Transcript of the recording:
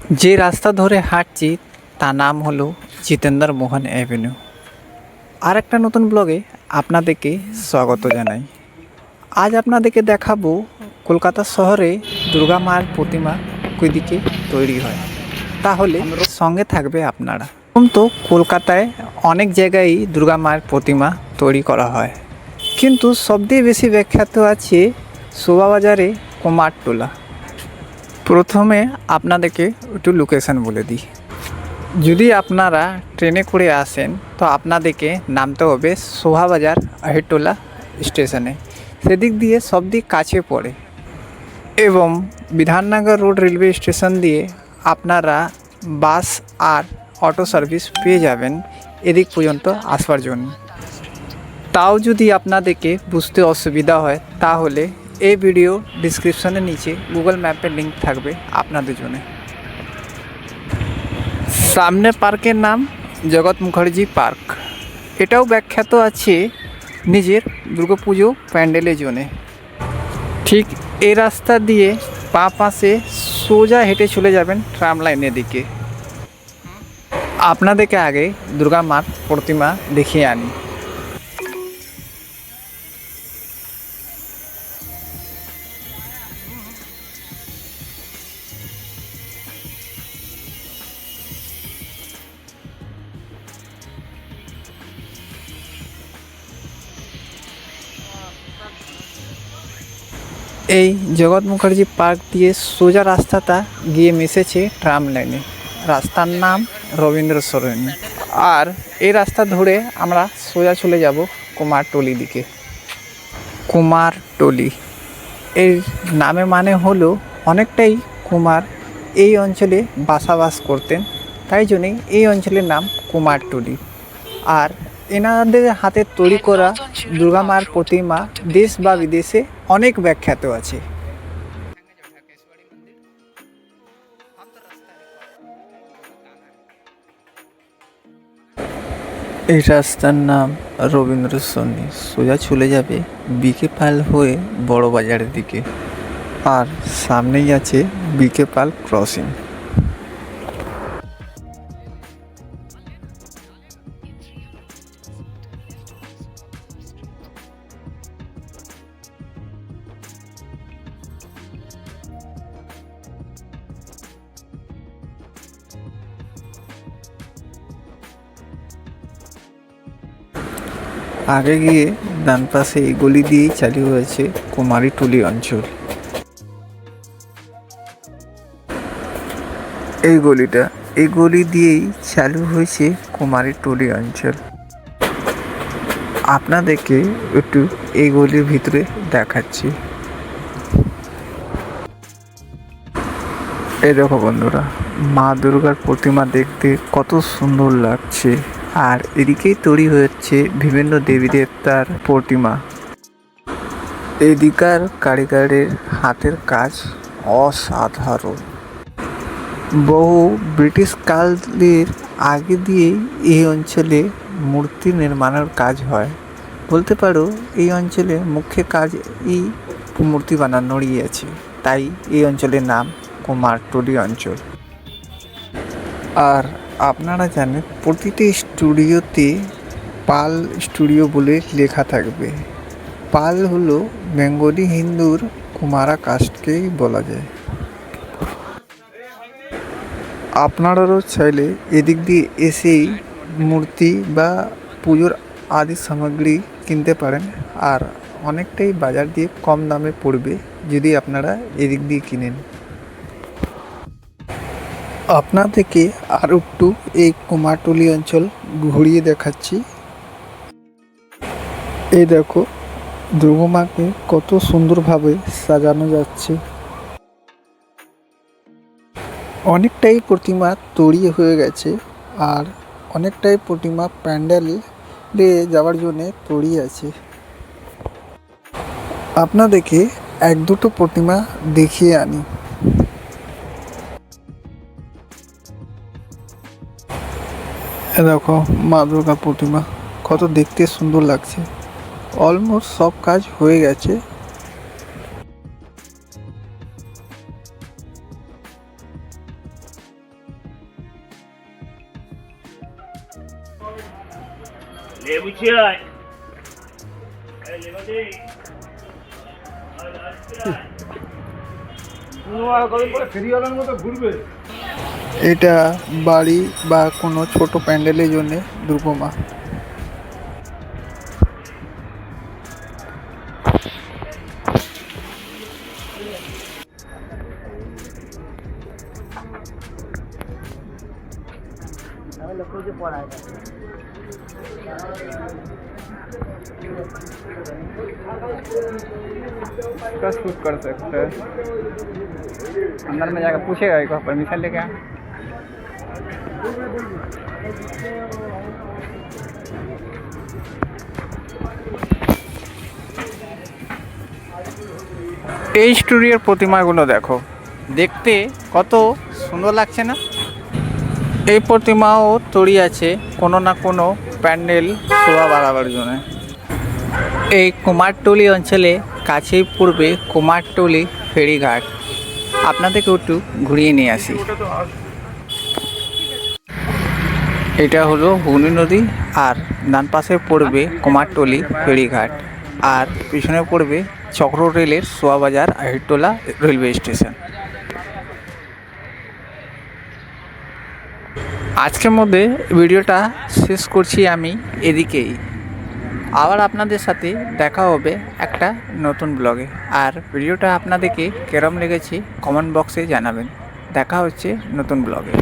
যে রাস্তা ধরে হাঁটছি, তার নাম হলো জিতেন্দ্র মোহন অ্যাভিনিউ। আর একটা নতুন ব্লগে আপনাদেরকে স্বাগত জানাই। আজ আপনাদেরকে দেখাবো কলকাতা শহরে দুর্গা মায়ের প্রতিমা কই দিকে তৈরি হয়। তাহলে সঙ্গে থাকবে আপনারা। তো কলকাতায় অনেক জায়গায় দুর্গা মায়ের প্রতিমা তৈরি করা হয়। কিন্তু সবথেকে বেশি বিখ্যাত আছে শোভাবাজারে কুমারটোলা। প্রথমে আপনাদেরকে একটু লোকেশন বলে দিই। যদি আপনারা ট্রেনে করে আসেন, তো আপনাদেরকে নামতে হবে শোভাবাজার আহিরটোলা স্টেশনে। সেদিক দিয়ে সব দিক কাছে পড়ে এবং বিধাননগর রোড রেলওয়ে স্টেশন দিয়ে আপনারা বাস আর অটো সার্ভিস পেয়ে যাবেন এদিক পর্যন্ত আসবার জন্য। তাও যদি আপনাদেরকে বুঝতে অসুবিধা হয়, তাহলে এই ভিডিও ডিসক্রিপশনের নিচে গুগল ম্যাপের লিঙ্ক থাকবে আপনাদের জন্য। সামনে পার্কের নাম জগৎ মুখার্জি পার্ক। এটাও ব্যাখ্যাত আছে নিজের দুর্গাপুজো প্যান্ডেলের জন্যে। ঠিক এই রাস্তা দিয়ে পা পাশে সোজা হেঁটে চলে যাবেন ট্রাম লাইনের দিকে। আপনাদেরকে আগে দুর্গা মার প্রতিমা দেখিয়ে আনি। এই জগৎ মুখার্জি পার্ক দিয়ে সোজা রাস্তাটা গিয়ে মিশেছে ট্রাম লাইনে। রাস্তার নাম রবীন্দ্র সরণি। আর এই রাস্তা ধরে আমরা সোজা চলে যাব কুমারটলি দিকে। কুমারটলি এর নামে মানে হলো অনেকটাই কুমার। এই অঞ্চলে বাসাবাস করতেন, তাই জন্যই এই অঞ্চলের নাম কুমারটলি আর এনাদের হাতে তৈরি করা দুর্গা মার প্রতিমা দেশ বা বিদেশে অনেক ব্যাখ্যাত আছে। এই রাস্তার নাম রবীন্দ্র সন্নি। সোজা চলে যাবে বিকে পাল হয়ে বড় বাজারের দিকে। আর সামনেই আছে বিকে পাল ক্রসিং। আগে গিয়ে ডান পাশে এই গলি দিয়েই চালু হয়েছে কুমারীটুলি অঞ্চল। এই গলিটা, এই গলি দিয়েই চালু হয়েছে কুমারী কুমারীটুলি অঞ্চল। আপনাদেরকে একটু এই গলির ভিতরে দেখাচ্ছি। এই দেখো বন্ধুরা, মা দুর্গার প্রতিমা দেখতে কত সুন্দর লাগছে। আর এদিকেই তৈরি হচ্ছে বিভিন্ন দেবী দেবতার প্রতিমা। এদিকার কারিগরের হাতের কাজ অসাধারণ। বহু ব্রিটিশ কালের আগে দিয়েই এই অঞ্চলে মূর্তি নির্মাণের কাজ হয়। বলতে পারো, এই অঞ্চলে মুখ্য কাজ এই মূর্তি বানানোরই আছে। তাই এই অঞ্চলের নাম কুমারটুলি অঞ্চল। আর আপনারা জানেন, প্রতিটি স্টুডিওতে পাল স্টুডিও বলে লেখা থাকবে। পাল হলো বেঙ্গলি হিন্দুর কুমারা কাস্টকেই বলা যায়। আপনারাও চাইলে এদিক দিয়ে এসেই মূর্তি বা পুজোর আদি সামগ্রী কিনতে পারেন, আর অনেকটাই বাজার দিয়ে কম দামে পড়বে যদি আপনারা এদিক দিয়ে কিনেন। আপনাদেরকে আর একটু এই কুমারটুলি অঞ্চল ঘুরিয়ে দেখাচ্ছি। এই দেখো, দুর্গমাকে কত সুন্দরভাবে সাজানো যাচ্ছে। অনেকটাই প্রতিমা তৈরি হয়ে গেছে আর অনেকটাই প্রতিমা প্যান্ডেলে যাওয়ার জন্য তৈরি আছে। আপনাদেরকে এক দুটো প্রতিমা দেখিয়ে আনি। এ দেখো মা দুর্গা প্রতিমা কত দেখতে সুন্দর লাগছে। অলমোস্ট সব কাজ হয়ে গেছে। ফেরিওয়ালার মতো ঘুরবে। এটা বাড়ি বা কোনো ছোট প্যান্ডেলের জন্য দুর্গমা इसका शूट कर सकते हैं अंदर में जाकर पूछेगा एक बार परमिशन लेके आ এই স্টুডিওর প্রতিমাগুলো দেখো। দেখতে কত সুন্দর লাগছে না? এই প্রতিমাও তৈরি আছে কোনো না কোনো প্যান্ডেল শোভা বাড়াবার জন্য। এই কুমারটুলি অঞ্চলে কাছেই পূর্বে কুমারটুলি ফেরিঘাট। আপনাদেরকে একটু ঘুরিয়ে নিয়ে আসি। এটা হলো হুগলি নদী আর ডান পাশে পড়বে কুমারটলি ফেরিঘাট আর পিছনে পড়বে চক্র রেলের সোয়াবাজার আহিরটোলা রেলওয়ে স্টেশন। আজকের মধ্যে ভিডিওটা শেষ করছি আমি এদিকেই। আবার আপনাদের সাথে দেখা হবে একটা নতুন ব্লগে। আর ভিডিওটা আপনাদেরকে কেরম লেগেছে কমেন্ট বক্সে জানাবেন। দেখা হচ্ছে নতুন ব্লগে।